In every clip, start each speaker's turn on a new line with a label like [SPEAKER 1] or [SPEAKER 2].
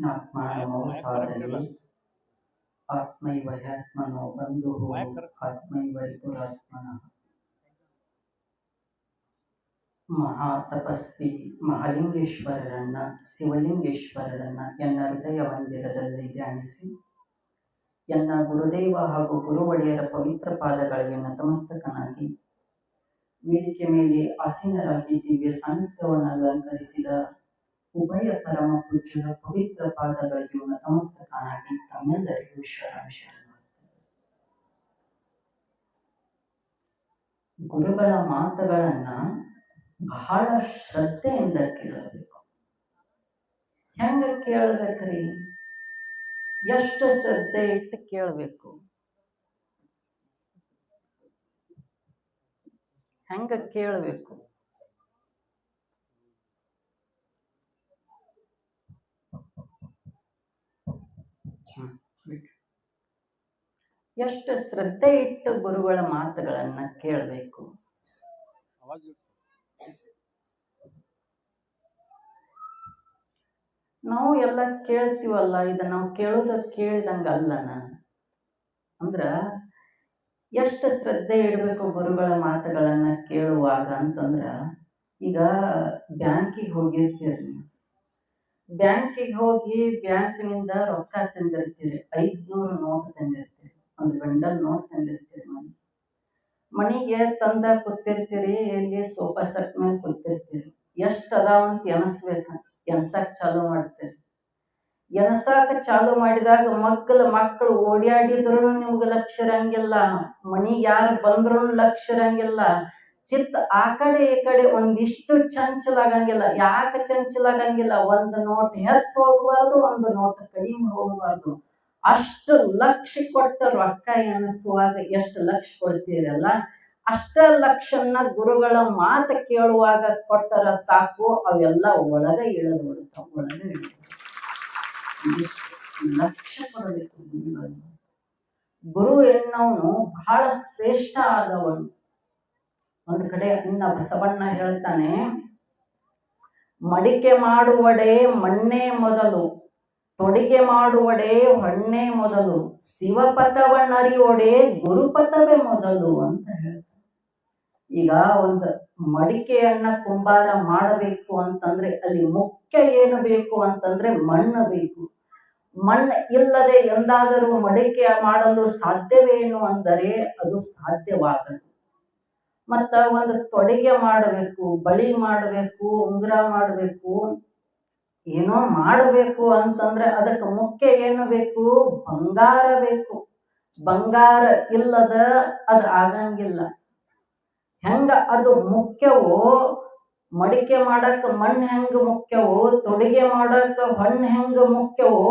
[SPEAKER 1] ನಾತ್ಮಾನಮವಸಾದಯೇ ಆತ್ಮೈವ ಹ್ಯಾತ್ಮನೋ ಬಂಧು ಆತ್ಮೈವ ರಿಪುರಾತ್ಮನಃ ಮಹಾತಪಸ್ವಿ ಮಹಾಲಿಂಗೇಶ್ವರರನ್ನ, ಶಿವಲಿಂಗೇಶ್ವರರನ್ನ ಎನ್ನ ಹೃದಯ ಮಂದಿರದಲ್ಲಿ ಧ್ಯಾನಿಸಿ. ಎನ್ನ ಗುರುದೇವ ಹಾಗೂ ಗುರುವಡಿಯರ ಪವಿತ್ರ ಪಾದಗಳಿಗೆ ನತಮಸ್ತಕನಾಗಿ ವೇದಿಕೆ ಮೇಲೆ ಆಸೀನರಾಗಿ ದಿವ್ಯ ಸಾನ್ನಿಧ್ಯವನ್ನು ಅಲಂಕರಿಸಿದ ಉಭಯ ಪರಮ ಪೂಜ್ಯರ ಪವಿತ್ರ ಪಾದಗಳಿಗೆ ನತಮಸ್ತಕನಾಗಿ ತಮ್ಮೆಲ್ಲರಿಗೂ ಶರಣ ಗುರುಗಳ ಮಾತುಗಳನ್ನ ಬಹಳ ಶ್ರದ್ಧೆಯಿಂದ ಕೇಳಬೇಕು. ಹೆಂಗ ಕೇಳಬೇಕ್ರಿ? ಎಷ್ಟು ಶ್ರದ್ಧೆ ಇಟ್ಟು ಕೇಳಬೇಕು? ಹೆಂಗ ಕೇಳಬೇಕು? ಎಷ್ಟು ಶ್ರದ್ಧೆ ಇಟ್ಟು ಗುರುಗಳ ಮಾತುಗಳನ್ನ ಕೇಳಬೇಕು? ನಾವು ಎಲ್ಲ ಕೇಳ್ತೀವಲ್ಲ ಇದನ್ನ ನಾವು ಕೇಳೋದ ಕೇಳಿದಂಗ ಅಲ್ಲನ ಅಂದ್ರ ಎಷ್ಟು ಶ್ರದ್ಧೆ ಇಡಬೇಕು ಗುರುಗಳ ಮಾತುಗಳನ್ನು ಕೇಳುವಾಗ ಅಂತಂದ್ರೆ, ಈಗ ಬ್ಯಾಂಕಿಗೆ ಹೋಗಿರ್ತೀರಿ ಬ್ಯಾಂಕಿಗೆ ಹೋಗಿ ಬ್ಯಾಂಕ್ನಿಂದ ರೊಕ್ಕ ತಂದಿರ್ತೀರಿ, ಐದುನೂರು ನೋಟ್ ತಂದಿರ್ತೀರಿ, ಒಂದು ಬಂಡಲ್ ನೋಟ್ ತಂದಿರ್ತೀರಿ ಮನೆ. ಮನೆಗೆ ತಂದ ಕೂತಿರ್ತೀರಿ, ಎಲ್ಲಿ ಸೋಫಾ ಸೆಟ್ ಮೇಲೆ ಕೂತಿರ್ತೀರಿ. ಎಷ್ಟು ಅದಾವ ಅಂತ ಎಣಸ್ಬೇಕು ಚಾಲೂ ಚಾಲು ಮಾಡ್ತೀರಿ. ಎಣಸಾಕ ಚಾಲು ಮಾಡಿದಾಗ ಮಕ್ಕಳು ಮಕ್ಕಳು ಓಡಾಡಿದ್ರು ನಿಮ್ಗೆ ಲಕ್ಷ ಇರಂಗಿಲ್ಲ ಮನಿಗೆ ಯಾರು ಬಂದ್ರು ಲಕ್ಷ ಇರಂಗಿಲ್ಲ ಚಿತ್ತ ಆ ಕಡೆ ಈ ಕಡೆ ಒಂದಿಷ್ಟು ಚಂಚಲಾಗಂಗಿಲ್ಲ. ಯಾಕೆ ಚಂಚಲಾಗಂಗಿಲ್ಲ? ಒಂದು ನೋಟ್ ಹೆಚ್ಚು ಹೋಗ್ಬಾರ್ದು, ಒಂದು ನೋಟ್ ಕಡಿಮೆ ಹೋಗ್ಬಾರ್ದು. ಅಷ್ಟು ಲಕ್ಷ ಕೊಟ್ಟ ರೊಕ್ಕ ಎಣಿಸುವಾಗ ಎಷ್ಟು ಲಕ್ಷ ಕೊಡ್ತೀರಲ್ಲ? ಅಷ್ಟ ಲಕ್ಷನ್ನ ಗುರುಗಳ ಮಾತು ಕೇಳುವಾಗ ಕೊಟ್ಟರ ಸಾಕು, ಅವೆಲ್ಲ ಒಳಗ ಇಳಿದು ಒಳಗ ಕೊಡಬೇಕು ಗುರು ಎನ್ನವನು ಬಹಳ ಶ್ರೇಷ್ಠ ಆದವನು. ಒಂದು ಕಡೆ ಅಣ್ಣ ಬಸವಣ್ಣ ಹೇಳ್ತಾನೆ, ಮಡಿಕೆ ಮಾಡುವಡೆ ಮಣ್ಣೇ ಮೊದಲು, ತೊಡಿಗೆ ಮಾಡುವಡೆ ಹೊಣ್ಣೆ ಮೊದಲು, ಶಿವಪಥವನ್ನರಿಯೋಡೆ ಗುರುಪಥವೇ ಮೊದಲು ಅಂತ ಹೇಳ್ತಾನೆ. ಈಗ ಒಂದು ಮಡಿಕೆಯನ್ನ ಕುಂಬಾರ ಮಾಡಬೇಕು ಅಂತಂದ್ರೆ ಅಲ್ಲಿ ಮುಖ್ಯ ಏನು ಬೇಕು ಅಂತಂದ್ರೆ ಮಣ್ಣು ಬೇಕು. ಮಣ್ಣು ಇಲ್ಲದೆ ಎಂದಾದರೂ ಮಡಿಕೆ ಮಾಡಲು ಸಾಧ್ಯವೇನು ಅಂದರೆ ಅದು ಸಾಧ್ಯವಾಗದು. ಮತ್ತ ಒಂದು ತೊಡಿಗೆ ಮಾಡಬೇಕು, ಬಳಿ ಮಾಡಬೇಕು, ಉಂಗುರ ಮಾಡಬೇಕು, ಏನೋ ಮಾಡಬೇಕು ಅಂತಂದ್ರೆ ಅದಕ್ಕೆ ಮುಖ್ಯ ಏನು ಬೇಕು? ಬಂಗಾರ ಬೇಕು. ಬಂಗಾರ ಇಲ್ಲದ ಅದು ಆಗಂಗಿಲ್ಲ. ಹೆಂಗ ಅದು ಮುಖ್ಯವೋ ಮಡಿಕೆ ಮಾಡಕ್ ಮಣ್ಣು ಹೆಂಗ ಮುಖ್ಯವೋ, ತೊಡುಗೆ ಮಾಡಕ್ ಹಣ್ಣು ಹೆಂಗ ಮುಖ್ಯವೋ,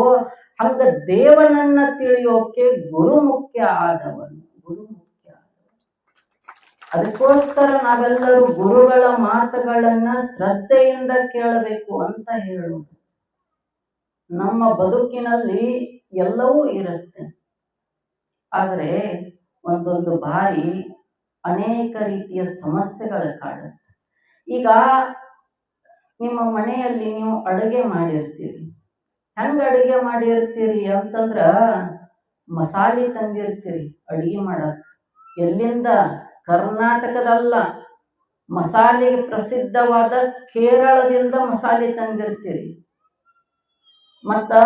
[SPEAKER 1] ಹಂಗ ದೇವನನ್ನ ತಿಳಿಯೋಕೆ ಗುರು ಮುಖ್ಯ ಆದವನು, ಗುರು ಮುಖ್ಯ ಅದಕ್ಕೋಸ್ಕರ ನಾವೆಲ್ಲರೂ ಗುರುಗಳ ಮಾತುಗಳನ್ನ ಶ್ರದ್ಧೆಯಿಂದ ಕೇಳಬೇಕು ಅಂತ ಹೇಳುವುದು ನಮ್ಮ ಬದುಕಿನಲ್ಲಿ ಎಲ್ಲವೂ ಇರುತ್ತೆ. ಆದರೆ ಒಂದೊಂದು ಬಾರಿ ಅನೇಕ ರೀತಿಯ ಸಮಸ್ಯೆಗಳು ಕಾಡುತ್ತೆ. ಈಗ ನಿಮ್ಮ ಮನೆಯಲ್ಲಿ ನೀವು ಅಡುಗೆ ಮಾಡಿರ್ತೀರಿ. ಹೆಂಗೆ ಅಡುಗೆ ಮಾಡಿರ್ತೀರಿ ಅಂತಂದ್ರ ಮಸಾಲೆ ತಂದಿರ್ತೀರಿ ಅಡುಗೆ ಮಾಡಕ್ಕೆ ಎಲ್ಲಿಂದ? ಕರ್ನಾಟಕದಲ್ಲ. ಮಸಾಲೆಗೆ ಪ್ರಸಿದ್ಧವಾದ ಕೇರಳದಿಂದ ಮಸಾಲೆ ತಂದಿರ್ತೀರಿ. ಮತ್ತು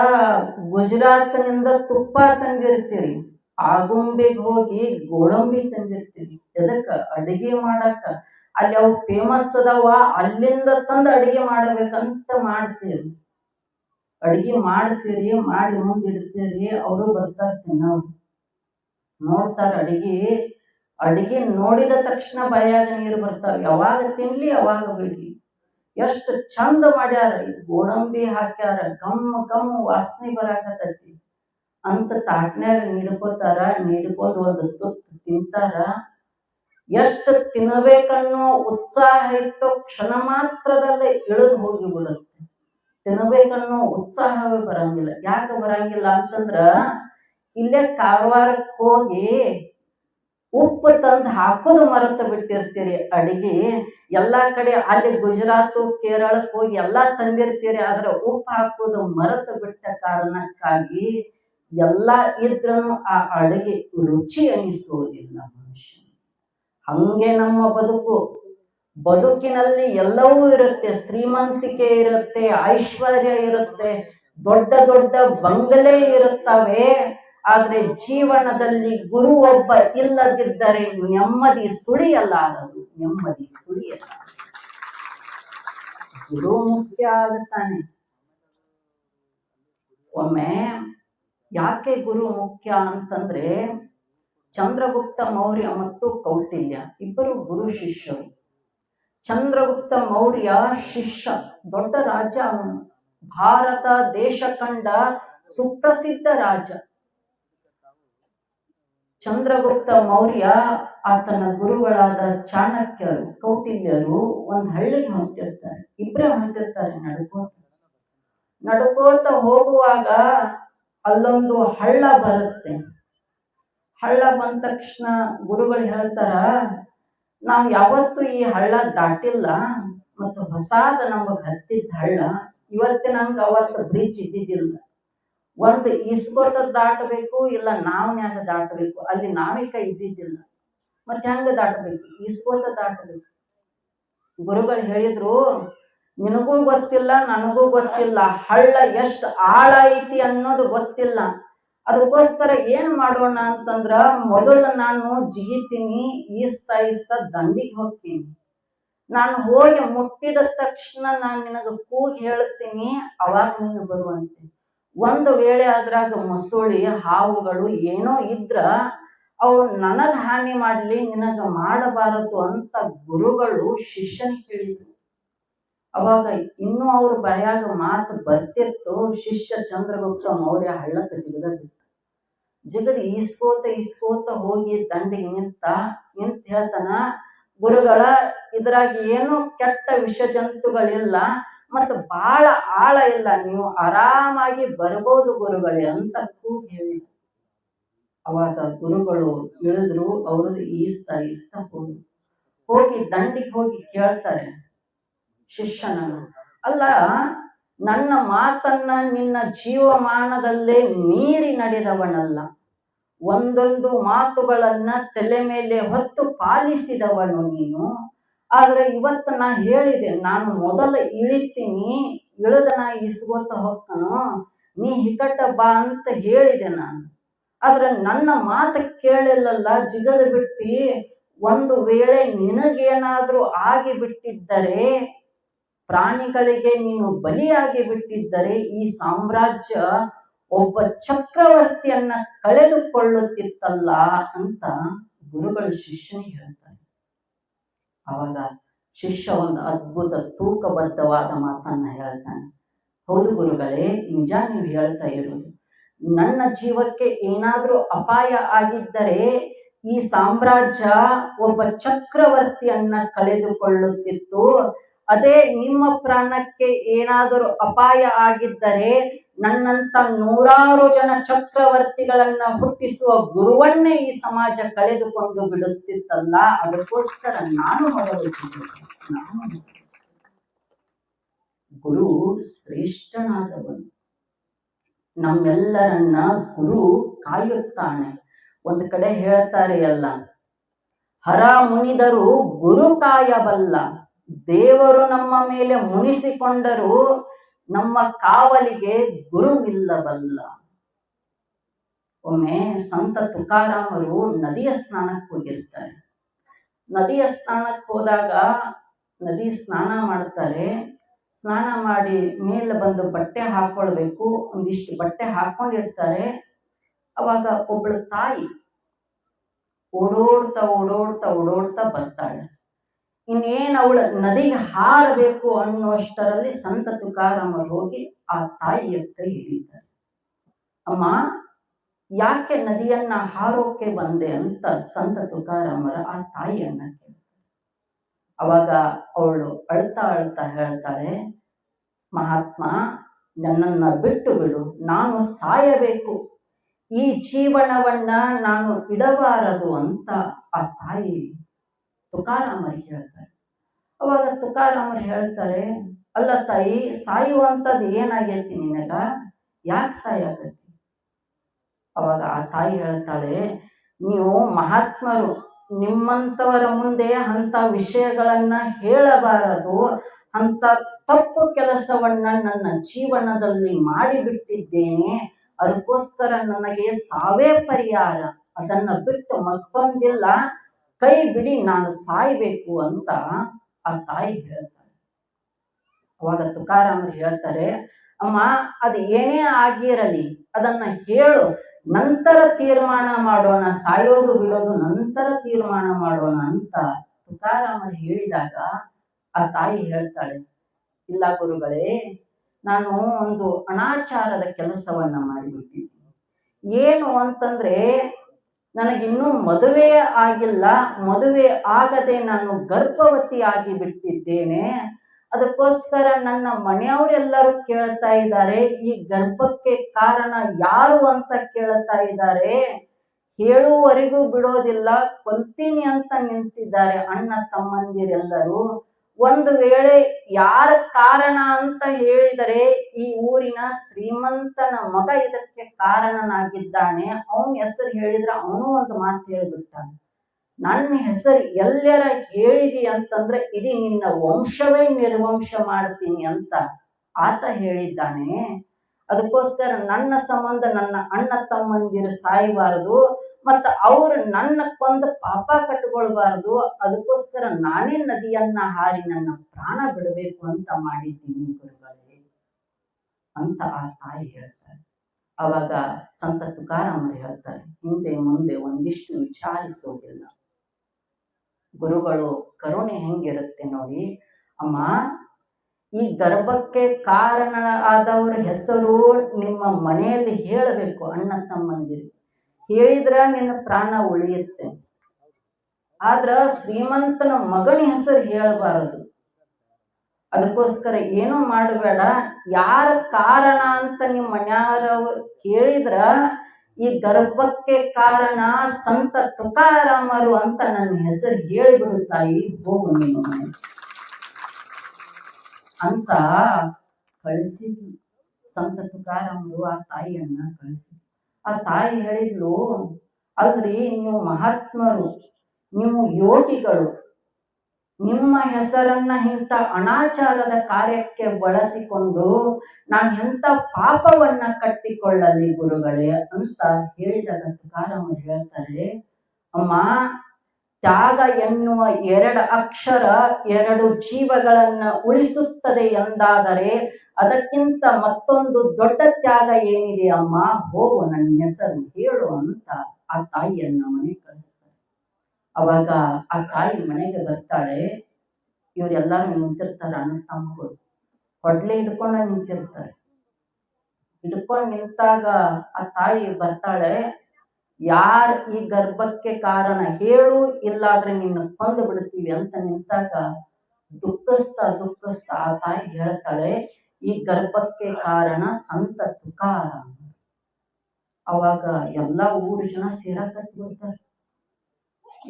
[SPEAKER 1] ಗುಜರಾತ್ನಿಂದ ತುಪ್ಪ ತಂದಿರ್ತೀರಿ. ಆಗುಂಬೆಗೆ ಹೋಗಿ ಗೋಡಂಬಿ ತಂದಿರ್ತೀವಿ. ಎದಕ್ಕೆ? ಅಡಿಗೆ ಮಾಡಕ್ಕ. ಅಲ್ಲಿ ಅವು ಫೇಮಸ್ ಅದಾವ, ಅಲ್ಲಿಂದ ತಂದು ಅಡಿಗೆ ಮಾಡಬೇಕಂತ ಮಾಡ್ತೀರಿ. ಅಡಿಗೆ ಮಾಡ್ತೀರಿ, ಮಾಡಿ ಮುಂದಿಡ್ತೀರಿ ಅವರು ಬರ್ತಾರ ತಿನ್ನೋರು. ನೋಡ್ತಾರ ಅಡಿಗೆ. ಅಡಿಗೆ ನೋಡಿದ ತಕ್ಷಣ ಬಾಯಾಗ ನೀರು ಬರ್ತಾವ. ಯಾವಾಗ ತಿನ್ಲಿ ಯಾವಾಗ ಬಿಡ್ಲಿ. ಎಷ್ಟು ಚಂದ ಮಾಡ್ಯಾರ. ಗೋಡಂಬಿ ಹಾಕ್ಯಾರ. ಗಮ್ ಗಮ್ ವಾಸನೆ ಬರಾಕತ್ತೈತಿ. ಅಂತ ತಾಟ್ನ್ಯಾಗ ನೀಡ್ಕೋತಾರ, ನೀಡ್ಕೊಂಡು ಒಂದು ತುತ್ತು ತಿಂತಾರ. ಎಷ್ಟು ತಿನ್ನಬೇಕನ್ನೋ ಉತ್ಸಾಹ ಇತ್ತು ಕ್ಷಣ ಮಾತ್ರದಲ್ಲೇ ಇಳಿದು ಹೋಗಿ ಬಿಡುತ್ತೆ. ತಿನ್ನಬೇಕನ್ನೋ ಉತ್ಸಾಹವೇ ಬರಂಗಿಲ್ಲ. ಯಾಕೆ ಬರಂಗಿಲ್ಲ ಅಂತಂದ್ರ ಇಲ್ಲೇ ಕಾರವಾರಕ್ಕೆ ಹೋಗಿ ಉಪ್ಪು ತಂದು ಹಾಕೋದು ಮರೆತು ಬಿಟ್ಟಿರ್ತೀರಿ ಅಡಿಗೆ. ಎಲ್ಲಾ ಕಡೆ ಅಲ್ಲಿ ಗುಜರಾತು ಕೇರಳಕ್ಕೆ ಹೋಗಿ ಎಲ್ಲಾ ತಂದಿರ್ತೀರಿ, ಆದ್ರೆ ಉಪ್ಪು ಹಾಕೋದು ಮರೆತು ಬಿಟ್ಟ ಕಾರಣಕ್ಕಾಗಿ ಎಲ್ಲ ಇದ್ರೂ ಆ ಅಡುಗೆ ರುಚಿ ಅನಿಸುವುದಿಲ್ಲ ಮನುಷ್ಯ. ಹಂಗೆ ನಮ್ಮ ಬದುಕು. ಬದುಕಿನಲ್ಲಿ ಎಲ್ಲವೂ ಇರುತ್ತೆ. ಶ್ರೀಮಂತಿಕೆ ಇರುತ್ತೆ, ಐಶ್ವರ್ಯ ಇರುತ್ತೆ, ದೊಡ್ಡ ದೊಡ್ಡ ಬಂಗಲೆ ಇರುತ್ತವೆ. ಆದ್ರೆ ಜೀವನದಲ್ಲಿ ಗುರು ಒಬ್ಬ ಇಲ್ಲದಿದ್ದರೆ ನೆಮ್ಮದಿ ಸುಳಿಯಲಾರದು. ನೆಮ್ಮದಿ ಸುಳಿಯಲ್ಲ ಗುರು ಮುಖ್ಯ ಆಗುತ್ತಾನೆ ಒಮ್ಮೆ ಯಾಕೆ ಗುರು ಮುಖ್ಯ ಅಂತಂದ್ರೆ ಚಂದ್ರಗುಪ್ತ ಮೌರ್ಯ ಮತ್ತು ಕೌಟಿಲ್ಯ, ಇಬ್ಬರು ಗುರು ಶಿಷ್ಯರು. ಚಂದ್ರಗುಪ್ತ ಮೌರ್ಯ ಶಿಷ್ಯ, ದೊಡ್ಡ ರಾಜ ಅವನು. ಭಾರತ ದೇಶ ಕಂಡ ಸುಪ್ರಸಿದ್ಧ ರಾಜ. ಚಂದ್ರಗುಪ್ತ ಮೌರ್ಯ ಆತನ ಗುರುಗಳಾದ ಚಾಣಕ್ಯರು, ಕೌಟಿಲ್ಯರು ಒಂದ್ ಹಳ್ಳಿಗೆ ಹೊಂಟಿರ್ತಾರೆ. ಇಬ್ಬರೇ ಹೊಂಟಿರ್ತಾರೆ ನಡ್ಕೋತ. ನಡ್ಕೋತ ಹೋಗುವಾಗ ಅಲ್ಲೊಂದು ಹಳ್ಳ ಬರುತ್ತೆ. ಹಳ್ಳ ಬಂದ ತಕ್ಷಣ ಗುರುಗಳು ಹೇಳ್ತಾರ, ನಾವು ಯಾವತ್ತು ಈ ಹಳ್ಳ ದಾಟಿಲ್ಲ ಮತ್ತು ಹೊಸಾದ ನಮಗೆ ಹತ್ತಿದ್ದ ಹಳ್ಳ ಇವತ್ತಿನ ಹಂಗ ಅವತ್ತು ಬ್ರಿಡ್ಜ್ ಇದ್ದಿದ್ದಿಲ್ಲ. ಒಂದು ಇಸ್ಕೋತ ದಾಟಬೇಕು, ಇಲ್ಲ ನಾವ್ನ್ಯಾಗ ದಾಟಬೇಕು? ಅಲ್ಲಿ ನಾವಿಕ ಇದ್ದಿದ್ದಿಲ್ಲ. ಮತ್ತೆ ಹೆಂಗೆ ದಾಟಬೇಕು? ಇಸ್ಕೋತ ದಾಟಬೇಕು. ಗುರುಗಳು ಹೇಳಿದ್ರು ನಿನಗೂ ಗೊತ್ತಿಲ್ಲ, ನನಗೂ ಗೊತ್ತಿಲ್ಲ, ಹಳ್ಳ ಎಷ್ಟು ಆಳ ಐತಿ ಅನ್ನೋದು ಗೊತ್ತಿಲ್ಲ. ಅದಕ್ಕೋಸ್ಕರ ಏನ್ ಮಾಡೋಣ ಅಂತಂದ್ರ ಮೊದಲು ನಾನು ಜಿಗಿತೀನಿ, ಈಸ್ತಾ ಈಸ್ತಾ ದಂಡಿಗೆ ಹೋಗ್ತೀನಿ. ನಾನು ಹೋಗಿ ಮುಟ್ಟಿದ ತಕ್ಷಣ ನಾನು ನಿನಗ ಕೂಗಿ ಹೇಳ್ತೀನಿ, ಅವಾಗ ನೀನು ಬರುವಂತೆ. ಒಂದು ವೇಳೆ ಅದ್ರಾಗ ಮಸೂಳಿ, ಹಾವುಗಳು ಏನೋ ಇದ್ರ, ಅವು ನನಗ ಹಾನಿ ಮಾಡ್ಲಿ, ನಿನಗ ಮಾಡಬಾರದು ಅಂತ ಗುರುಗಳು ಶಿಷ್ಯನಿಗೆ ಹೇಳಿದ್ರು. ಅವಾಗ ಇನ್ನೂ ಅವ್ರ ಬಾಯಾಗ ಮಾತು ಬರ್ತಿತ್ತು, ಶಿಷ್ಯ ಚಂದ್ರಗುಪ್ತ ಮೌರ್ಯ ಹಳ್ಳಕ್ಕೆ ಜಗದ ಬಿಟ್ಟ. ಜಗದ ಈಸ್ಕೋತ ಈಸ್ಕೋತ ಹೋಗಿ ದಂಡಿಗೆ ನಿಂತ ನಿಂತ ಹೇಳ್ತಾನ, ಗುರುಗಳ ಇದ್ರಾಗ ಏನು ಕೆಟ್ಟ ವಿಷ ಜಂತುಗಳಿಲ್ಲ, ಮತ್ತು ಬಹಳ ಆಳ ಇಲ್ಲ, ನೀವು ಆರಾಮಾಗಿ ಬರ್ಬೋದು ಗುರುಗಳೇ ಅಂತ ಕೂಗಿ ಹೇಳಿ ಅವಾಗ ಗುರುಗಳು ಇಳಿದ್ರು, ಅವ್ರದ್ದು ಈಸ್ತಾ ಈಸ್ತಾ ಹೋಗಿ ಹೋಗಿ ದಂಡಿಗೆ ಹೋಗಿ ಕೇಳ್ತಾರೆ ಶಿಷ್ಯನನ್ನು ಅಲ್ಲ, ನನ್ನ ಮಾತನ್ನ ನಿನ್ನ ಜೀವಮಾನದಲ್ಲೇ ಮೀರಿ ನಡೆದವನಲ್ಲ. ಒಂದೊಂದು ಮಾತುಗಳನ್ನ ತಲೆ ಮೇಲೆ ಹೊತ್ತು ಪಾಲಿಸಿದವನು ನೀನು. ಆದ್ರೆ ಇವತ್ತು ನಾ ಹೇಳಿದೆ, ನಾನು ಮೊದಲ ಇಳಿತೀನಿ ಇಳಿದ ನಾ ಇಸ್ಕೋತ ಹೋಗ್ತಾನು, ನೀ ಹಿಕಟ ಬಾ ಅಂತ ಹೇಳಿದೆ ನಾನು. ಆದ್ರೆ ನನ್ನ ಮಾತು ಕೇಳಿಲ್ಲಲ್ಲ ಜಿಗದ ಬಿಟ್ಟಿ, ಒಂದು ವೇಳೆ ನಿನಗೇನಾದ್ರೂ ಆಗಿ ಬಿಟ್ಟಿದ್ದರೆ ಪ್ರಾಣಿಗಳಿಗೆ ನೀನು ಬಲಿಯಾಗಿ ಬಿಟ್ಟಿದ್ದರೆ ಈ ಸಾಮ್ರಾಜ್ಯ ಒಬ್ಬ ಚಕ್ರವರ್ತಿಯನ್ನ ಕಳೆದುಕೊಳ್ಳುತ್ತಿತ್ತಲ್ಲ ಅಂತ ಗುರುಗಳು ಶಿಷ್ಯನಿಗೆ ಹೇಳ್ತಾರೆ. ಅವಾಗ ಶಿಷ್ಯ ಒಂದು ಅದ್ಭುತ ತೂಕಬದ್ಧವಾದ ಮಾತನ್ನ ಹೇಳ್ತಾನೆ. ಹೌದು ಗುರುಗಳೇ, ನಿಜ ನೀವು ಹೇಳ್ತಾ ಇರೋದು ನನ್ನ ಜೀವಕ್ಕೆ ಏನಾದ್ರೂ ಅಪಾಯ ಆಗಿದ್ದರೆ ಈ ಸಾಮ್ರಾಜ್ಯ ಒಬ್ಬ ಚಕ್ರವರ್ತಿಯನ್ನ ಕಳೆದುಕೊಳ್ಳುತ್ತಿತ್ತು. ಅದೇ ನಿಮ್ಮ ಪ್ರಾಣಕ್ಕೆ ಏನಾದರೂ ಅಪಾಯ ಆಗಿದ್ದರೆ ನನ್ನಂತ ನೂರಾರು ಜನ ಚಕ್ರವರ್ತಿಗಳನ್ನ ಹುಟ್ಟಿಸುವ ಗುರುವನ್ನೇ ಈ ಸಮಾಜ ಕಳೆದುಕೊಂಡು ಬಿಡುತ್ತಿತ್ತಲ್ಲ? ಅದಕ್ಕೋಸ್ಕರ ನಾನು ನಾನು ಗುರು ಶ್ರೇಷ್ಠನಾದವನು. ನಮ್ಮೆಲ್ಲರನ್ನ ಗುರು ಕಾಯುತ್ತಾನೆ. ಒಂದು ಕಡೆ ಹೇಳ್ತಾರೆ ಅಲ್ಲ, ಹರ ಮುನಿದರು ಗುರು ಕಾಯಬಲ್ಲ. ದೇವರು ನಮ್ಮ ಮೇಲೆ ಮುನಿಸಿಕೊಂಡರೂ ನಮ್ಮ ಕಾವಲಿಗೆ ಗುರು ನಿಲ್ಲಬಲ್ಲ. ಒಮ್ಮೆ ಸಂತ ತುಕಾರಾಮರು ನದಿಯ ಸ್ನಾನಕ್ಕೆ ಹೋಗಿರ್ತಾರೆ. ನದಿಯ ಸ್ನಾನಕ್ಕೆ ಹೋದಾಗ ನದಿ ಸ್ನಾನ ಮಾಡ್ತಾರೆ. ಸ್ನಾನ ಮಾಡಿ ಮೇಲೆ ಬಂದು ಬಟ್ಟೆ ಹಾಕೊಳ್ಬೇಕು. ಒಂದಿಷ್ಟು ಬಟ್ಟೆ ಹಾಕೊಂಡಿರ್ತಾರೆ. ಅವಾಗ ಒಬ್ಳು ತಾಯಿ ಓಡೋಡ್ತಾ ಓಡೋಡ್ತಾ ಓಡೋಡ್ತಾ ಬರ್ತಾಳೆ. ಇನ್ನೇನು ಅವಳು ನದಿಗೆ ಹಾರಬೇಕು ಅನ್ನುವಷ್ಟರಲ್ಲಿ ಸಂತ ತುಕಾರಾಮರು ಹೋಗಿ ಆ ತಾಯಿಯ ಕೈ ಹಿಡಿತಾರೆ ಅಮ್ಮ, ಯಾಕೆ ನದಿಯನ್ನ ಹಾರೋಕೆ ಬಂದೆ ಅಂತ ಸಂತ ತುಕಾರಾಮರ ಆ ತಾಯಿಯನ್ನ ಕೇಳ್ತಾರೆ. ಅವಾಗ ಅವಳು ಅಳ್ತಾ ಅಳ್ತಾ ಹೇಳ್ತಾಳೆ, ಮಹಾತ್ಮ, ನನ್ನನ್ನ ಬಿಟ್ಟು ಬಿಡು, ನಾನು ಸಾಯಬೇಕು. ಈ ಜೀವನವನ್ನ ನಾನು ಇಡಬಾರದು ಅಂತ ಆ ತಾಯಿ ತುಕಾರಾಮರಿಗೆ ಹೇಳ್ತಾರೆ. ಅವಾಗ ತುಕಾರಾಮರು ಹೇಳ್ತಾರೆ, ಅಲ್ಲ ತಾಯಿ, ಸಾಯುವಂಥದ್ದು ಏನಾಗೈತಿ ನಿನಗ? ಯಾಕೆ ಸಾಯಾಗತಿ ಅವಾಗ ಆ ತಾಯಿ ಹೇಳ್ತಾಳೆ, ನೀವು ಮಹಾತ್ಮರು, ನಿಮ್ಮಂಥವರ ಮುಂದೆ ಅಂಥ ವಿಷಯಗಳನ್ನ ಹೇಳಬಾರದು. ಅಂತ ತಪ್ಪು ಕೆಲಸವನ್ನ ನನ್ನ ಜೀವನದಲ್ಲಿ ಮಾಡಿಬಿಟ್ಟಿದ್ದೇನೆ. ಅದಕ್ಕೋಸ್ಕರ ನನಗೆ ಸಾವೇ ಪರಿಹಾರ. ಅದನ್ನ ಬಿಟ್ಟು ಮತ್ತೊಂದಿಲ್ಲ. ಕೈ ಬಿಡಿ, ನಾನು ಸಾಯ್ಬೇಕು ಅಂತ ಆ ತಾಯಿ ಹೇಳ್ತಾಳೆ. ಅವಾಗ ತುಕಾರಾಮರು ಹೇಳ್ತಾರೆ, ಅಮ್ಮ, ಅದು ಏನೇ ಆಗಿರಲಿ, ಅದನ್ನ ಹೇಳು, ನಂತರ ತೀರ್ಮಾನ ಮಾಡೋಣ, ಸಾಯೋದು ಬಿಡೋದು ನಂತರ ತೀರ್ಮಾನ ಮಾಡೋಣ ಅಂತ ತುಕಾರಾಮರು ಹೇಳಿದಾಗ ಆ ತಾಯಿ ಹೇಳ್ತಾಳೆ, ಇಲ್ಲ ಗುರುಗಳೇ, ನಾನು ಒಂದು ಅನಾಚಾರದ ಕೆಲಸವನ್ನ ಮಾಡಿಬಿಟ್ಟಿದ್ದೀನಿ. ಏನು ಅಂತಂದ್ರೆ ನನಗಿನ್ನೂ ಮದುವೆ ಆಗಿಲ್ಲ, ಮದುವೆ ಆಗದೆ ನಾನು ಗರ್ಭವತಿ ಆಗಿ ಬಿಟ್ಟಿದ್ದೇನೆ. ಅದಕ್ಕೋಸ್ಕರ ನನ್ನ ಮನೆಯವರೆಲ್ಲರೂ ಕೇಳ್ತಾ ಇದ್ದಾರೆ, ಈ ಗರ್ಭಕ್ಕೆ ಕಾರಣ ಯಾರು ಅಂತ ಕೇಳ್ತಾ ಇದ್ದಾರೆ. ಹೇಳುವವರೆಗೂ ಬಿಡೋದಿಲ್ಲ, ಕೊಲ್ತೀನಿ ಅಂತ ನಿಂತಿದ್ದಾರೆ ಅಣ್ಣ ತಮ್ಮಂದಿರೆಲ್ಲರೂ. ಒಂದು ವೇಳೆ ಯಾರ ಕಾರಣ ಅಂತ ಹೇಳಿದರೆ ಈ ಊರಿನ ಶ್ರೀಮಂತನ ಮಗ ಇದಕ್ಕೆ ಕಾರಣನಾಗಿದ್ದಾನೆ. ಅವನ ಹೆಸರು ಹೇಳಿದ್ರೆ ಅವನು ಒಂದು ಮಾತು ಹೇಳಿಬಿಟ್ಟಾನೆ ನನ್ನ ಹೆಸರು ಎಲ್ಲರ ಹೇಳಿದಿ ಅಂತಂದ್ರೆ ಇಡೀ ನಿನ್ನ ವಂಶವೇ ನಿರ್ವಂಶ ಮಾಡ್ತೀನಿ ಅಂತ ಆತ ಹೇಳಿದ್ದಾನೆ. ಅದಕ್ಕೋಸ್ಕರ ನನ್ನ ಸಂಬಂಧ, ನನ್ನ ಅಣ್ಣ ತಮ್ಮಂದಿರು ಸಾಯಬಾರದು ಮತ್ತ ಅವರು ನನ್ನ ಕೊಂದ ಪಾಪ ಕಟ್ಕೊಳ್ಬಾರ್ದು. ಅದಕ್ಕೋಸ್ಕರ ನಾನೇ ನದಿಯನ್ನ ಹಾರಿ ನನ್ನ ಪ್ರಾಣ ಬಿಡಬೇಕು ಅಂತ ಮಾಡಿದ್ದೀನಿ ಗುರುಗಳೇ ಅಂತ ಆ ತಾಯಿ ಹೇಳ್ತಾರೆ. ಅವಾಗ ಸಂತ ತುಕಾರಾಮರು ಹೇಳ್ತಾರೆ, ಹಿಂದೆ ಮುಂದೆ ಒಂದಿಷ್ಟು ವಿಚಾರಿಸೋದಿಲ್ಲ. ಗುರುಗಳು ಕರುಣೆ ಹೆಂಗಿರುತ್ತೆ ನೋಡಿ, ಅಮ್ಮ ಈ ಗರ್ಭಕ್ಕೆ ಕಾರಣ ಆದವರ ಹೆಸರು ನಿಮ್ಮ ಮನೆಯಲ್ಲಿ ಹೇಳಬೇಕು ಅಣ್ಣ ತಮ್ಮಂದಿರು ಹೇಳಿದ್ರೆ ನಿನ್ನ ಪ್ರಾಣ ಉಳಿಯುತ್ತೆ. ಆದ್ರ ಶ್ರೀಮಂತನ ಮಗನ ಹೆಸರು ಹೇಳಬಾರದು. ಅದಕ್ಕೋಸ್ಕರ ಏನು ಮಾಡಬೇಡ. ಯಾರ ಕಾರಣ ಅಂತ ನಿಮ್ಮ ಮನೆಯವರು ಕೇಳಿದ್ರ ಈ ಗರ್ಭಕ್ಕೆ ಕಾರಣ ಸಂತ ತುಕಾರಾಮರು ಅಂತ ನನ್ನ ಹೆಸರು ಹೇಳಿಬಿಡು ತಾಯಿ, ಹೋಗು ನೀನು ಅಂತ ಕಳಿಸಿದ್ಲು. ಸಂತ ತುಕಾರಾಮರು ಆ ತಾಯಿಯನ್ನ ಕಳಿಸಿದ್ರು. ಆ ತಾಯಿ ಹೇಳಿದ್ಲು, ಅಲ್ರಿ, ನೀವು ಮಹಾತ್ಮರು, ನೀವು ಯೋಗಿಗಳು, ನಿಮ್ಮ ಹೆಸರನ್ನ ಇಂಥ ಅನಾಚಾರದ ಕಾರ್ಯಕ್ಕೆ ಬಳಸಿಕೊಂಡು ನಾನು ಎಂಥ ಪಾಪವನ್ನ ಕಟ್ಟಿಕೊಳ್ಳಲಿ ಗುರುಗಳೇ ಅಂತ ಹೇಳಿದಾಗ ತುಕಾರಾಮರು ಹೇಳ್ತಾರೆ, ಅಮ್ಮ ತ್ಯಾಗ ಎನ್ನುವ ಎರಡು ಅಕ್ಷರ ಎರಡು ಜೀವಗಳನ್ನ ಉಳಿಸುತ್ತದೆ ಎಂದಾದರೆ ಅದಕ್ಕಿಂತ ಮತ್ತೊಂದು ದೊಡ್ಡ ತ್ಯಾಗ ಏನಿದೆ ಅಮ್ಮ? ಹೋಗು ನನ್ನ ಹೆಸರು ಹೇಳು ಅಂತ ಆ ತಾಯಿಯನ್ನ ಮನೆ ಕಳಿಸ್ತಾರೆ. ಅವಾಗ ಆ ತಾಯಿ ಮನೆಗೆ ಬರ್ತಾಳೆ. ಇವರೆಲ್ಲರೂ ನಿಂತಿರ್ತಾರೆ ಅಣ್ಣ ತಮ್ಮಗಳು. ಹೊಡ್ಲೆ ಹಿಡ್ಕೊಂಡ ನಿಂತಿರ್ತಾರೆ. ಹಿಡ್ಕೊಂಡು ನಿಂತಾಗ ಆ ತಾಯಿ ಬರ್ತಾಳೆ. ಯಾರ್ ಈ ಗರ್ಭಕ್ಕೆ ಕಾರಣ ಹೇಳು, ಇಲ್ಲಾದ್ರೆ ನಿನ್ನ ಕೊಂದು ಬಿಡ್ತೀವಿ ಅಂತ ನಿಂತಾಗ ದುಃಖಸ್ತಾ ದುಃಖಸ್ತಾ ಆ ತಾಯಿ ಹೇಳ್ತಾಳೆ, ಈ ಗರ್ಭಕ್ಕೆ ಕಾರಣ ಸಂತ ತುಕಾರ. ಅವಾಗ ಎಲ್ಲಾ ಊರು ಜನ ಸೇರಾಕತ್ತಿ ಬಿಡ್ತಾರೆ.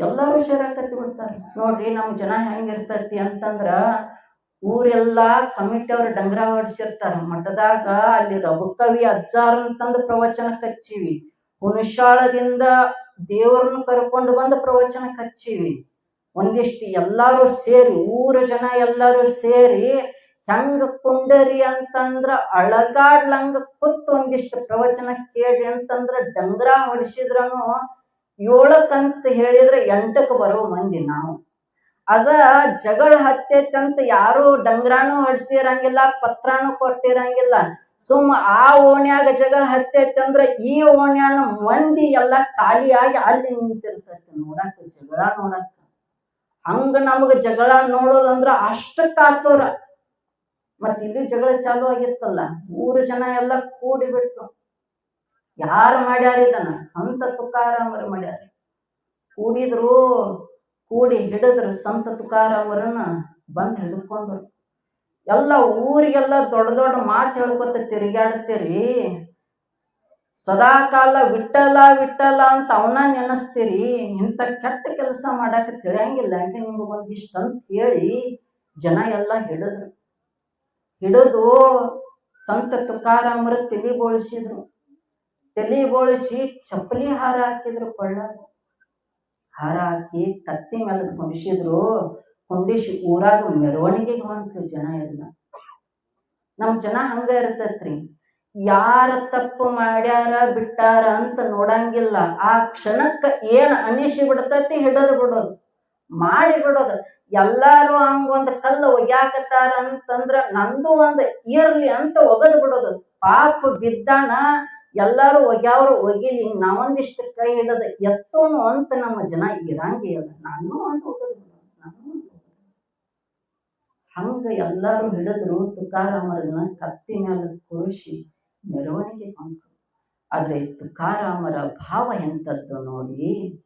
[SPEAKER 1] ಎಲ್ಲರೂ ಸೇರಾಕತ್ತಿ ಬಿಡ್ತಾರೆ. ನೋಡ್ರಿ ನಮ್ಮ ಜನ ಹೆಂಗಿರ್ತೈತಿ ಅಂತಂದ್ರ ಊರೆಲ್ಲಾ ಕಮಿಟಿ ಅವ್ರ ಡಂಗ್ರ ಹೊಡ್ಸಿರ್ತಾರ. ಮಠದಾಗ ಅಲ್ಲಿ ರಘುಕವಿ ಅಜ್ಜಾರ್ ಅಂತಂದು ಪ್ರವಚನ ಕಚ್ಚಿವಿ. ಹುಣಸಾಳದಿಂದ ದೇವರನ್ನು ಕರ್ಕೊಂಡು ಬಂದು ಪ್ರವಚನ ಕಚ್ಚಿವಿ. ಒಂದಿಷ್ಟು ಎಲ್ಲಾರು ಸೇರಿ, ಊರ ಜನ ಎಲ್ಲರೂ ಸೇರಿ ಹೆಂಗ ಕುಂಡರಿ ಅಂತಂದ್ರ ಅಳಗಾಡ್ಲಂಗ ಕುತ್ತು ಒಂದಿಷ್ಟು ಪ್ರವಚನ ಕೇಳಿ ಅಂತಂದ್ರ ಡಂಗ್ರ ಹೊಡಿಸಿದ್ರನು ಏಳಕ್ಕಂತ ಹೇಳಿದ್ರೆ ಎಂಟಕ್ಕೆ ಬರೋ ಮಂದಿ ನಾವು. ಅದ ಜಗಳ ಹತ್ತೈತಂತ ಯಾರು ಡಂಗ್ರಾನು ಹೊಡ್ಸಿರಂಗಿಲ್ಲ, ಪತ್ರಾನು ಕೊಟ್ಟಿರಂಗಿಲ್ಲ. ಸುಮ್ಮ ಆ ಓಣ್ಯಾಗ ಜಗಳ ಹತ್ತೈತೆ ಅಂದ್ರ ಈ ಓಣ್ಯಾನ ಮಂದಿ ಎಲ್ಲ ಖಾಲಿಯಾಗಿ ಅಲ್ಲಿ ನಿಂತಿರ್ತೈತಿ ನೋಡಾಕ, ಜಗಳ ನೋಡಾಕ. ಹಂಗ ನಮಗ ಜಗಳ ನೋಡೋದಂದ್ರ ಅಷ್ಟ ಕಾತೋರ ಮತ್ ಇಲ್ಲಿ ಜಗಳ ಚಾಲು ಆಗಿತ್ತಲ್ಲ, ಮೂರು ಜನ ಎಲ್ಲ ಕೂಡಿ ಬಿಟ್ರು ಯಾರು ಮಾಡ್ಯಾರ ಇದನ್ನ? ಸಂತ ತುಕಾರಾಮರು ಮಾಡ್ಯಾರ. ಕೂಡಿದ್ರು ಕೂಡಿ ಹಿಡಿದ್ರು ಸಂತ ತುಕಾರಾಮರನ್ನ ಬಂದು ಹಿಡ್ಕೊಂಡ್ರು. ಎಲ್ಲ ಊರಿಗೆಲ್ಲ ದೊಡ್ಡ ದೊಡ್ಡ ಮಾತು ಹೇಳ್ಕೊತ ತಿರುಗಾಡ್ತೀರಿ ಸದಾಕಾಲ ವಿಟ್ಟಲ್ಲ ವಿಟ್ಟಲ್ಲ ಅಂತ ಅವನ ನೆನೆಸ್ತೀರಿ. ಇಂಥ ಕೆಟ್ಟ ಕೆಲಸ ಮಾಡಕ್ಕೆ ತಿಳಿಯಂಗಿಲ್ಲ ಅಂದ್ರೆ ನಿಮ್ಗೆ ಒಂದಿಷ್ಟು ಅಂತ ಹೇಳಿ ಜನ ಎಲ್ಲ ಹಿಡಿದ್ರು. ಹಿಡಿದು ಸಂತ ತುಕಾರಾಮರು ತಿಳಿ ಬೋಳಿಸಿದ್ರು. ತಲೆ ಬೋಳಿಸಿ ಚಪ್ಪಲಿ ಹಾರ ಹಾಕಿದ್ರು ಕೊಳ್ಳ ಹಾರ ಹಾಕಿ ಕತ್ತಿ ಮೇಲೆ ಕುಂಡಿಸಿದ್ರು, ಕುಂಡಿಸಿ ಊರಾಗ ಮೆರವಣಿಗೆಗೆ ಹೊಂಟ್ರು ಜನ ಎಲ್ಲ. ನಮ್ ಜನ ಹಂಗ ಇರ್ತೈತ್ರಿ. ಯಾರ ತಪ್ಪು ಮಾಡ್ಯಾರ ಬಿಟ್ಟಾರ ಅಂತ ನೋಡಂಗಿಲ್ಲ. ಆ ಕ್ಷಣಕ್ಕ ಏನ್ ಅನಿಸಿ ಬಿಡ್ತೈತಿ ಹಿಡದು ಬಿಡೋದು, ಮಾಡಿ ಬಿಡೋದು. ಎಲ್ಲಾರು ಹಂಗೊಂದ್ ಕಲ್ಲು ಒಗ್ಯಾಕತ್ತಾರ ಅಂತಂದ್ರ ನಂದು ಒಂದ್ ಇರ್ಲಿ ಅಂತ ಒಗದು ಬಿಡೋದು. ಪಾಪ ಬಿದ್ದಾನ ಎಲ್ಲಾರು ಒಗ್ಯಾವ್ರು ಒಗಿಲಿ, ನಾವೊಂದಿಷ್ಟು ಕೈ ಹಿಡದ ಎತ್ತೋನು ಅಂತ ನಮ್ಮ ಜನ ಇರಂಗೇ ಅದ. ನಾನು ಅಂತ ಬಿಡೋದು ನಾನು. ಹಂಗ ಎಲ್ಲಾರು ಹಿಡಿದ್ರು ತುಕಾರಾಮರನ್ನ ಕತ್ತಿ ಮೇಲೆ ಕೂರಿಸಿ ಮೆರವಣಿಗೆ ಕೊಂಡ್ರು ಆದ್ರೆ ತುಕಾರಾಮರ ಭಾವ ಎಂಥದ್ದು ನೋಡಿ?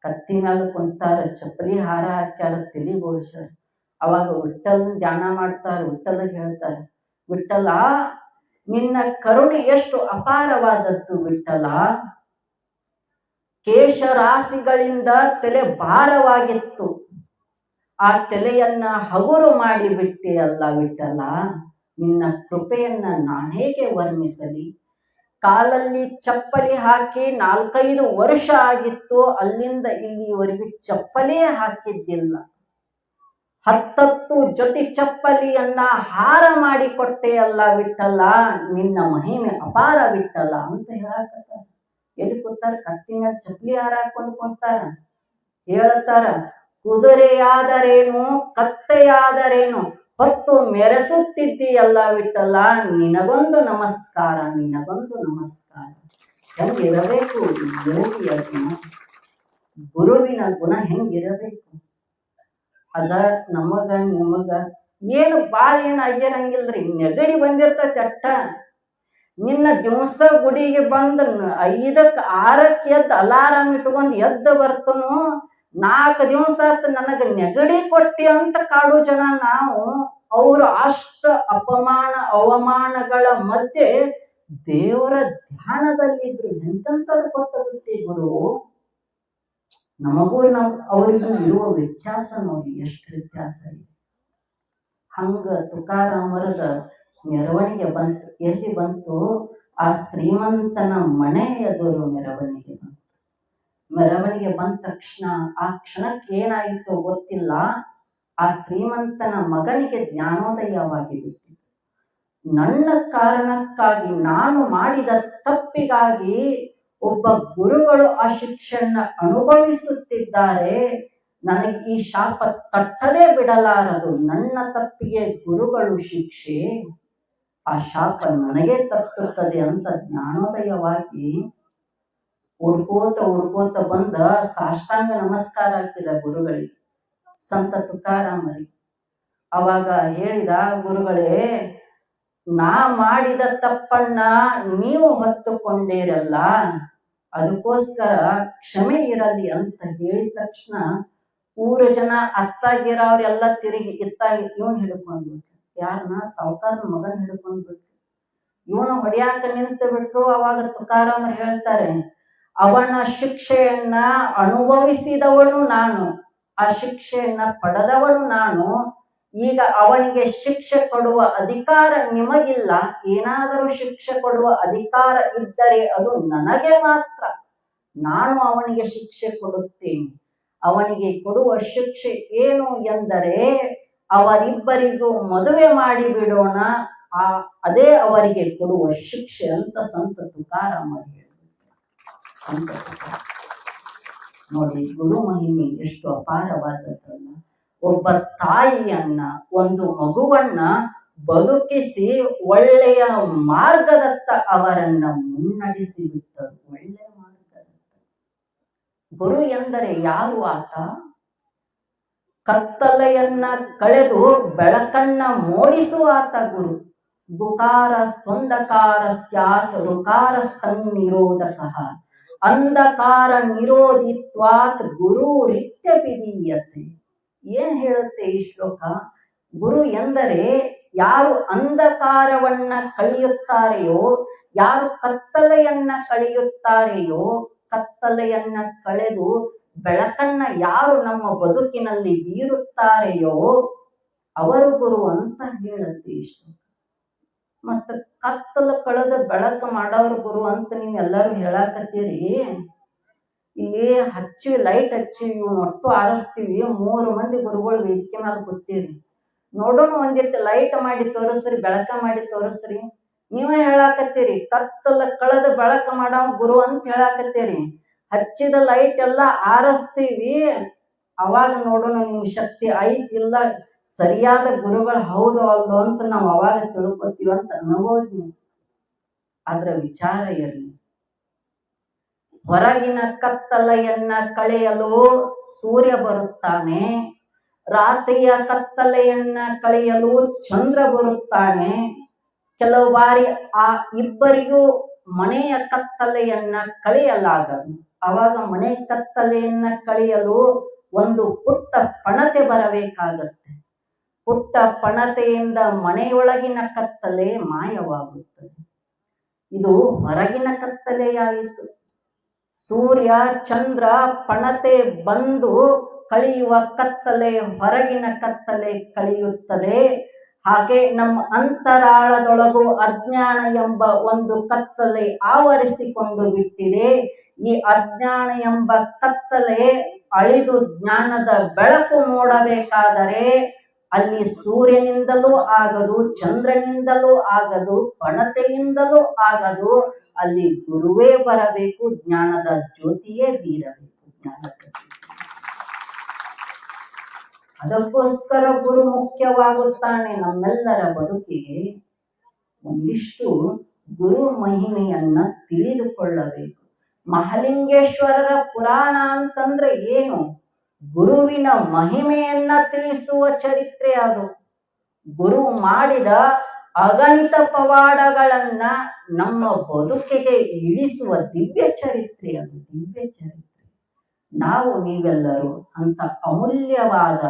[SPEAKER 1] ಕತ್ತಿ ಮೇಲೆ ಕುಂತಾರ, ಚಪ್ಪಲಿ ಹಾರ ಹಾಕ್ಯಾರ ತಲಿ ಬೋಳ್ಸ್ಯಾರ. ಅವಾಗ ವಿಠಲ್ ಧ್ಯಾನ ಮಾಡ್ತಾರ ವಿಠಲ್ಗೆ ಹೇಳ್ತಾರೆ. ವಿಠಲ ನಿನ್ನ ಕರುಣೆ ಎಷ್ಟು ಅಪಾರವಾದದ್ದು ವಿಠಲ. ಕೇಶರಾಸಿಗಳಿಂದ ತಲೆ ಭಾರವಾಗಿತ್ತು. ಆ ತಲೆಯನ್ನ ಹಗುರು ಮಾಡಿ ಬಿಟ್ಟೆಯಲ್ಲ ವಿಠಲ. ನಿನ್ನ ಕೃಪೆಯನ್ನ ನಾನೇಗೆ ವರ್ಣಿಸಲಿ. ಕಾಲಲ್ಲಿ ಚಪ್ಪಲಿ ಹಾಕಿ ನಾಲ್ಕೈದು ವರ್ಷ ಆಗಿತ್ತು. ಅಲ್ಲಿಂದ ಇಲ್ಲಿವರೆಗೂ ಚಪ್ಪಲೇ ಹಾಕಿದ್ದಿಲ್ಲ. ಹತ್ತತ್ತು ಜೊತೆ ಚಪ್ಪಲಿಯನ್ನ ಹಾರ ಮಾಡಿ ಕೊಟ್ಟೆ ಅಲ್ಲ ವಿಠಲ ನಿನ್ನ ಮಹಿಮೆ ಅಪಾರ ವಿಠಲ ಅಂತ ಹೇಳಕ ಎಲ್ಲಿ ಕೂತಾರ? ಕತ್ತಿ ಚಪ್ಪಲಿ ಹಾರ ಕೊಂಡ್ಕೊಂತಾರ ಕುಂತಾರ. ಹೇಳ್ತಾರ, ಕುದುರೆಯಾದರೇನು, ಕತ್ತೆಯಾದರೇನು, ಹೊತ್ತು ಮೆರೆಸುತ್ತಿದ್ದೀಯಲ್ಲ ವಿಠಲ ನಿನಗೊಂದು ನಮಸ್ಕಾರ ನಿನಗೊಂದು ನಮಸ್ಕಾರ. ಹೆಂಗಿರಬೇಕು? ಯೋಗಿಯ ಗುಣ. ಗುರುವಿನ ಗುಣ ಹೆಂಗಿರಬೇಕು? ಅದ ನಮಗ ನಿಮಗ ಏನು ಬಾಳ ಏನು ರೀ ನೆಗಡಿ ಬಂದಿರ್ತೈತಿ ಅಟ್ಟ. ನಿನ್ನ ದಿವಸ ಗುಡಿಗೆ ಬಂದ ಐದಕ್ಕೆ ಆರಕ್ಕೆ ಎದ್ದು ಅಲಾರಾಮ್ ಇಟ್ಕೊಂಡು ಎದ್ದು ಬರ್ತನು. ನಾಲ್ಕು ದಿವಸ ಆತ ನನಗೆ ನೆಗಡಿ ಕೊಟ್ಟಿ ಅಂತ ಕಾಡು ಜನ ನಾವು ಅವರು ಅಷ್ಟ ಅಪಮಾನ, ಅವಮಾನಗಳ ಮಧ್ಯೆ ದೇವರ ಧ್ಯಾನದಲ್ಲಿದ್ರು. ಎಂತೆಂಥದ್ದು ಕೊಟ್ಟ ಗುರು? ನಮಗೂ ನಾವು ಅವರಿಗೂ ಇರುವ ವ್ಯತ್ಯಾಸ ನೋಡಿ, ಎಷ್ಟು ವ್ಯತ್ಯಾಸ ಇದೆ. ಹಂಗ ತುಕಾರಾಮರದ ಮೆರವಣಿಗೆ ಬಂತು. ಎಲ್ಲಿ ಬಂತು? ಆ ಶ್ರೀಮಂತನ ಮನೆ ಎದುರು ಮೆರವಣಿಗೆ ಬಂತು. ಮೆರವಣಿಗೆ ಬಂದ ತಕ್ಷಣ ಆ ಕ್ಷಣಕ್ಕೆ ಏನಾಯಿತು ಗೊತ್ತಿಲ್ಲ. ಆ ಶ್ರೀಮಂತನ ಮಗನಿಗೆ ಜ್ಞಾನೋದಯವಾಗಿ ಬಿಟ್ಟಿತು. ನನ್ನ ಕಾರಣಕ್ಕಾಗಿ ನಾನು ಮಾಡಿದ ತಪ್ಪಿಗಾಗಿ ಒಬ್ಬ ಗುರುಗಳು ಆ ಶಿಕ್ಷಣ ಅನುಭವಿಸುತ್ತಿದ್ದಾರೆ, ನನಗೆ ಈ ಶಾಪ ತಟ್ಟದೇ ಬಿಡಲಾರದು. ನನ್ನ ತಪ್ಪಿಗೆ ಗುರುಗಳು ಶಿಕ್ಷೆ, ಆ ಶಾಪ ನನಗೆ ತಟ್ಟುತ್ತದೆ ಅಂತ ಜ್ಞಾನೋದಯವಾಗಿ ಹುಡ್ಕೋತ ಹುಡ್ಕೋತ ಬಂದ ಸಾಷ್ಟಾಂಗ ನಮಸ್ಕಾರ ಹಾಕಿದ ಗುರುಗಳಿಗೆ. ಸಂತ ತುಕಾರಾಮರಿ ಅವಾಗ ಹೇಳಿದ ಗುರುಗಳೇ ನಾ ಮಾಡಿದ ತಪ್ಪನ್ನ ನೀವು ಹೊತ್ತುಕೊಂಡಿರಲ್ಲ, ಅದಕ್ಕೋಸ್ಕರ ಕ್ಷಮೆ ಇರಲಿ ಅಂತ ಹೇಳಿದ ತಕ್ಷಣ ಊರ ಜನ ಅತ್ತಾಗಿರೋರೆಲ್ಲ ತಿರುಗಿ ಇತ್ತಾಗಿ ಇವನು ಹಿಡ್ಕೊಂಡ್ಬಿಟ್ರು. ಯಾರನ್ನ ಸಾವುಕಾರನ ಮಗನ್ ಹಿಡ್ಕೊಂಡ್ಬಿಟ್ರು. ಇವನು ಹೊಡಿಯಾಕ ನಿಂತು ಬಿಟ್ರು, ಅವಾಗ ತುಕಾರಾಮರು ಹೇಳ್ತಾರೆ, ಅವನ ಶಿಕ್ಷೆಯನ್ನ ಅನುಭವಿಸಿದವನು ನಾನು, ಆ ಶಿಕ್ಷೆಯನ್ನ ಪಡೆದವನು ನಾನು ಈಗ ಅವನಿಗೆ ಶಿಕ್ಷೆ ಕೊಡುವ ಅಧಿಕಾರ ನಿಮಗಿಲ್ಲ. ಏನಾದರೂ ಶಿಕ್ಷೆ ಕೊಡುವ ಅಧಿಕಾರ ಇದ್ದರೆ ಅದು ನನಗೆ ಮಾತ್ರ. ನಾನು ಅವನಿಗೆ ಶಿಕ್ಷೆ ಕೊಡುತ್ತೇನೆ. ಅವನಿಗೆ ಕೊಡುವ ಶಿಕ್ಷೆ ಏನು ಎಂದರೆ ಅವರಿಬ್ಬರಿಗೂ ಮದುವೆ ಮಾಡಿ ಬಿಡೋಣ ಆ, ಅದೇ ಅವರಿಗೆ ಕೊಡುವ ಶಿಕ್ಷೆ ಅಂತ ಸಂತ ತುಕಾರಾಮ ನೋಡಿ ಗುರು ಮಹಿಮೆ ಎಷ್ಟು ಅಪಾರವಾದದ್ದಲ್ಲ. ಒಬ್ಬ ತಾಯಿಯನ್ನ, ಒಂದು ಮಗುವನ್ನ ಬದುಕಿಸಿ ಒಳ್ಳೆಯ ಮಾರ್ಗದತ್ತ ಅವರನ್ನ ಮುನ್ನಡೆಸಿ ಬಿಟ್ಟರು. ಒಳ್ಳೆಯ ಮಾರ್ಗದತ್ತ. ಗುರು ಎಂದರೆ ಯಾರು ಆತ? ಕತ್ತಲೆಯನ್ನ ಕಳೆದು ಬೆಳಕನ್ನ ಮೂಡಿಸುವ ಆತ ಗುರು. ಗುಕಾರ ಸ್ಪಂದಕಾರ ಸ್ಯಾತ್ ರುಕಾರ ನಿರೋಧಕ ಅಂಧಕಾರ ನಿರೋಧಿತ್ವಾತ್ ಗುರು ರಿತ್ಯ ಏನ್ ಹೇಳುತ್ತೆ ಈ ಶ್ಲೋಕ? ಗುರು ಎಂದರೆ ಯಾರು ಅಂಧಕಾರವನ್ನ ಕಳೆಯುತ್ತಾರೆಯೋ, ಯಾರು ಕತ್ತಲೆಯನ್ನ ಕಳೆಯುತ್ತಾರೆಯೋ, ಕತ್ತಲೆಯನ್ನ ಕಳೆದು ಬೆಳಕನ್ನ ಯಾರು ನಮ್ಮ ಬದುಕಿನಲ್ಲಿ ಬೀರುತ್ತಾರೆಯೋ, ಅವರು ಗುರು ಅಂತ ಹೇಳುತ್ತೆ ಇಷ್ಟು ಮತ್ತ ಕತ್ತಲು ಕಳೆದು ಬೆಳಕು ಮಾಡೋರು ಗುರು ಅಂತ ನೀವು ಎಲ್ಲರೂ ಹೇಳಾಕತ್ತೀರಿ. ಇಲ್ಲಿ ಹಚ್ಚಿ ಲೈಟ್ ಹಚ್ಚಿ ಇವ್ನ ಒಟ್ಟು ಆರಿಸ್ತೀವಿ. ಮೂರು ಮಂದಿ ಗುರುಗಳು ವೇದಿಕೆ ಮೇಲೆ ಕೂತೀರಿ. ನೋಡೋಣ ಒಂದಿಟ್ಟು ಲೈಟ್ ಮಾಡಿ ತೋರಿಸ್ರಿ, ಬೆಳಕ ಮಾಡಿ ತೋರಿಸ್ರಿ. ನೀವೇ ಹೇಳಾಕತ್ತೀರಿ ತತ್ತಲ್ಲ ಕಳೆದ ಬೆಳಕ ಮಾಡೋ ಗುರು ಅಂತ ಹೇಳಾಕತ್ತೀರಿ. ಹಚ್ಚಿದ ಲೈಟ್ ಎಲ್ಲ ಆರಿಸ್ತೀವಿ. ಅವಾಗ ನೋಡೋಣ ನಿಮ್ ಶಕ್ತಿ ಐತಿಲ್ಲ ಸರಿಯಾದ ಗುರುಗಳು ಹೌದು ಅಲ್ಲೋ ಅಂತ ನಾವು ಅವಾಗ ತಿಳ್ಕೊತೀವಿ ಅಂತ ಅನ್ಬೋದು ಅದ್ರ ವಿಚಾರ ಇರಲಿ. ಹೊರಗಿನ ಕತ್ತಲೆಯನ್ನ ಕಳೆಯಲು ಸೂರ್ಯ ಬರುತ್ತಾನೆ. ರಾತ್ರಿಯ ಕತ್ತಲೆಯನ್ನ ಕಳೆಯಲು ಚಂದ್ರ ಬರುತ್ತಾನೆ. ಕೆಲವು ಬಾರಿ ಆ ಇಬ್ಬರಿಗೂ ಮನೆಯ ಕತ್ತಲೆಯನ್ನ ಕಳೆಯಲಾಗದು. ಆವಾಗ ಮನೆ ಕತ್ತಲೆಯನ್ನ ಕಳೆಯಲು ಒಂದು ಪುಟ್ಟ ಪಣತೆ ಬರಬೇಕಾಗತ್ತೆ. ಪುಟ್ಟ ಪಣತೆಯಿಂದ ಮನೆಯೊಳಗಿನ ಕತ್ತಲೆ ಮಾಯವಾಗುತ್ತದೆ. ಇದು ಹೊರಗಿನ ಕತ್ತಲೆಯಾಯಿತು. ಸೂರ್ಯ, ಚಂದ್ರ, ಪಣತೆ ಬಂದು ಕಳೆಯುವ ಕತ್ತಲೆ ಹೊರಗಿನ ಕತ್ತಲೆ ಕಳೆಯುತ್ತದೆ. ಹಾಗೆ ನಮ್ಮ ಅಂತರಾಳದೊಳಗು ಅಜ್ಞಾನ ಎಂಬ ಒಂದು ಕತ್ತಲೆ ಆವರಿಸಿಕೊಂಡು ಬಿಟ್ಟಿದೆ. ಈ ಅಜ್ಞಾನ ಎಂಬ ಕತ್ತಲೆ ಅಳಿದು ಜ್ಞಾನದ ಬೆಳಕು ನೋಡಬೇಕಾದರೆ ಅಲ್ಲಿ ಸೂರ್ಯನಿಂದಲೂ ಆಗದು, ಚಂದ್ರನಿಂದಲೂ ಆಗದು, ಪಣತೆಯಿಂದಲೂ ಆಗದು, ಅಲ್ಲಿ ಗುರುವೇ ಬರಬೇಕು, ಜ್ಞಾನದ ಜ್ಯೋತಿಯೇ ಬೀರಬೇಕು, ಜ್ಞಾನದ ಅದಕ್ಕೋಸ್ಕರ ಗುರು ಮುಖ್ಯವಾಗುತ್ತಾನೆ ನಮ್ಮೆಲ್ಲರ ಬದುಕಿಗೆ. ಒಂದಿಷ್ಟು ಗುರು ಮಹಿಮೆಯನ್ನ ತಿಳಿದುಕೊಳ್ಳಬೇಕು. ಮಹಾಲಿಂಗೇಶ್ವರರ ಪುರಾಣ ಅಂತಂದ್ರೆ ಏನು? ಗುರುವಿನ ಮಹಿಮೆಯನ್ನ ತಿಳಿಸುವ ಚರಿತ್ರೆ ಅದು. ಗುರು ಮಾಡಿದ ಅಗಣಿತ ಪವಾಡಗಳನ್ನ ನಮ್ಮ ಬದುಕಿಗೆ ಇಳಿಸುವ ದಿವ್ಯ ಚರಿತ್ರೆ ಅದು, ದಿವ್ಯ ಚರಿತ್ರೆ. ನಾವು ನೀವೆಲ್ಲರೂ ಅಂತ ಅಮೂಲ್ಯವಾದ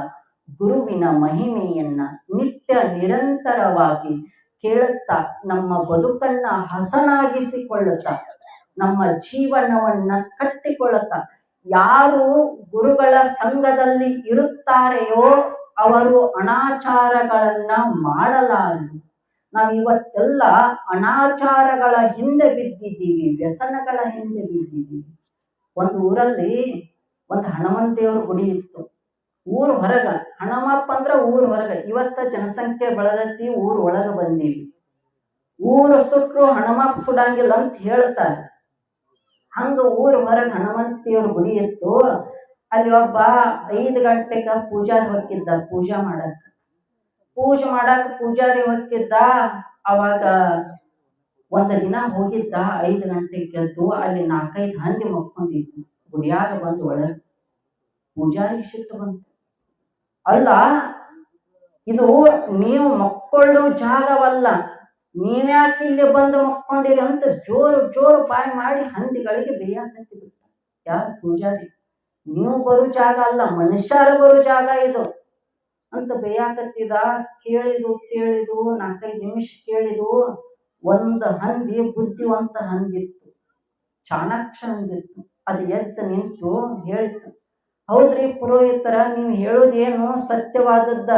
[SPEAKER 1] ಗುರುವಿನ ಮಹಿಮೆಯನ್ನ ನಿತ್ಯ ನಿರಂತರವಾಗಿ ಕೇಳುತ್ತಾ, ನಮ್ಮ ಬದುಕನ್ನ ಹಸನಾಗಿಸಿಕೊಳ್ಳುತ್ತಾ, ನಮ್ಮ ಜೀವನವನ್ನ ಕಟ್ಟಿಕೊಳ್ಳುತ್ತಾ ಯಾರು ಗುರುಗಳ ಸಂಘದಲ್ಲಿ ಇರುತ್ತಾರೆಯೋ ಅವರು ಅನಾಚಾರಗಳನ್ನ ಮಾಡಲಾರರು. ನಾವು ಇವತ್ತೆಲ್ಲ ಅನಾಚಾರಗಳ ಹಿಂದೆ ಬಿದ್ದಿದ್ದೀವಿ, ವ್ಯಸನಗಳ ಹಿಂದೆ ಬಿದ್ದಿದ್ದೀವಿ. ಒಂದು ಊರಲ್ಲಿ ಒಂದು ಹನುಮಂತ ದೇವ್ರ ಗುಡಿ ಇತ್ತು. ಊರ್ ಹೊರಗ ಹಣಮಪ್ಪ ಅಂದ್ರ ಊರ್ ಹೊರಗ. ಇವತ್ತ ಜನಸಂಖ್ಯೆ ಬಳದತ್ತಿ ಊರ್ ಒಳಗ ಬಂದೀವಿ. ಊರು ಸುಟ್ರು ಹಣಮಪ್ಪ ಸುಡಂಗಿಲ್ಲ ಅಂತ ಹೇಳ್ತಾರೆ. ಹಂಗ ಊರ ಹೊರಗ ಹನುಮಂತ ಗುಡಿ ಇತ್ತು, ಅಲ್ಲಿ ಒಬ್ಬ ಐದು ಗಂಟೆಗ ಪೂಜಾರಿ ಹೊಕ್ಕಿದ್ದ ಪೂಜಾ ಮಾಡಕ್. ಪೂಜೆ ಮಾಡಕ್ ಪೂಜಾರಿ ಹೊಕ್ಕಿದ್ದ, ಅವಾಗ ಒಂದ ದಿನ ಹೋಗಿದ್ದ, ಐದು ಗಂಟೆಗೆ ಎದ್ದು ಅಲ್ಲಿ ನಾಲ್ಕೈದು ಹಂದಿ ಮಕ್ಕೊಂಡಿದ್ವು ಗುಡಿಯಾಗ ಬಂದು ಒಳಗೆ ಪೂಜಾರಿ ಸಿಟ್ಟು ಬಂತು. ಅಲ್ಲ, ಇದು ನೀವು ಮಕ್ಕಳು ಜಾಗವಲ್ಲ. ನೀವ್ಯಾಕೆ ಇಲ್ಲಿ ಬಂದು ಮಕ್ಕೊಂಡಿರಿ ಅಂತ ಜೋರು ಜೋರು ಬಾಯಿ ಮಾಡಿ ಹಂದಿಗಳಿಗೆ ಬೇಯಾಕಂತಿ ಯಾರು ಪೂಜಾರಿ? ನೀವು ಬರೋ ಜಾಗ ಅಲ್ಲ, ಮನುಷ್ಯರ ಬರೋ ಜಾಗ ಇದು ಅಂತ ಬೇಯಾಕತ್ತಿದ ಕೇಳಿದು ಕೇಳಿದು, ನಾಲ್ಕೈದು ನಿಮಿಷ ಕೇಳಿದು ಒಂದು ಹಂದಿ, ಬುದ್ಧಿವಂತ ಹಂದಿತ್ತು. ಚಾಣಾಕ್ಷ ಹಂದಿತ್ತು. ಅದು ಎದ್ದು ನಿಂತು ಹೇಳಿತ್ತು. ಹೌದ್ರಿ ಪುರೋಹಿತರ, ನೀವು ಹೇಳೋದೇನು ಸತ್ಯವಾದದ್ದ?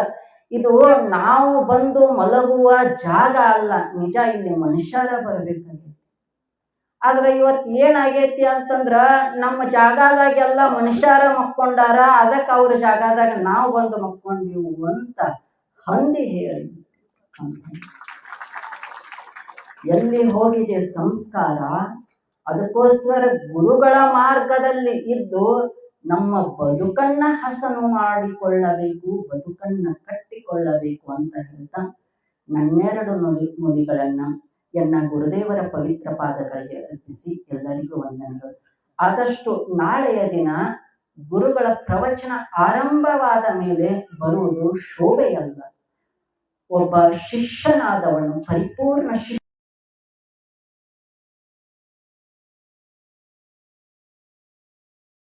[SPEAKER 1] ಇದು ನಾವು ಬಂದು ಮಲಗುವ ಜಾಗ ಅಲ್ಲ. ನಿಜ ಇಲ್ಲಿ ಮನುಷ್ಯರ ಬರಬೇಕಾಗೈತಿ ಆದ್ರೆ ಇವತ್ತು ಏನಾಗೈತಿ ಅಂತಂದ್ರ ನಮ್ಮ ಜಾಗದಾಗೆಲ್ಲ ಮನುಷ್ಯರ ಮಕ್ಕೊಂಡಾರ ಅದಕ್ಕೆ ಅವ್ರ ಜಾಗದಾಗ ನಾವು ಬಂದು ಮಕ್ಕೊಂಡಿವು ಅಂತ ಹಂದಿ ಹೇಳಿ ಎಲ್ಲಿ ಹೋಗಿದೆ ಸಂಸ್ಕಾರ? ಅದಕ್ಕೋಸ್ಕರ ಗುರುಗಳ ಮಾರ್ಗದಲ್ಲಿ ಇದ್ದು ನಮ್ಮ ಬದುಕನ್ನ ಹಸನು ಮಾಡಿಕೊಳ್ಳಬೇಕು, ಬದುಕನ್ನ ಕಟ್ಟಿಕೊಳ್ಳಬೇಕು ಅಂತ ಹೇಳ್ತಾ ನನ್ನೆರಡು ನುಡಿ, ನುಡಿಗಳನ್ನ ಎನ್ನ ಗುರುದೇವರ ಪವಿತ್ರ ಪಾದಗಳಿಗೆ ಅರ್ಪಿಸಿ ಎಲ್ಲರಿಗೂ ವಂದನೆಗಳು. ಆದಷ್ಟು ನಾಳೆಯ ದಿನ ಗುರುಗಳ ಪ್ರವಚನ ಆರಂಭವಾದ ಮೇಲೆ ಬರುವುದು ಶೋಭೆಯಲ್ಲ. ಒಬ್ಬ ಶಿಷ್ಯನಾದವನು, ಪರಿಪೂರ್ಣ ಶಿಷ್ಯ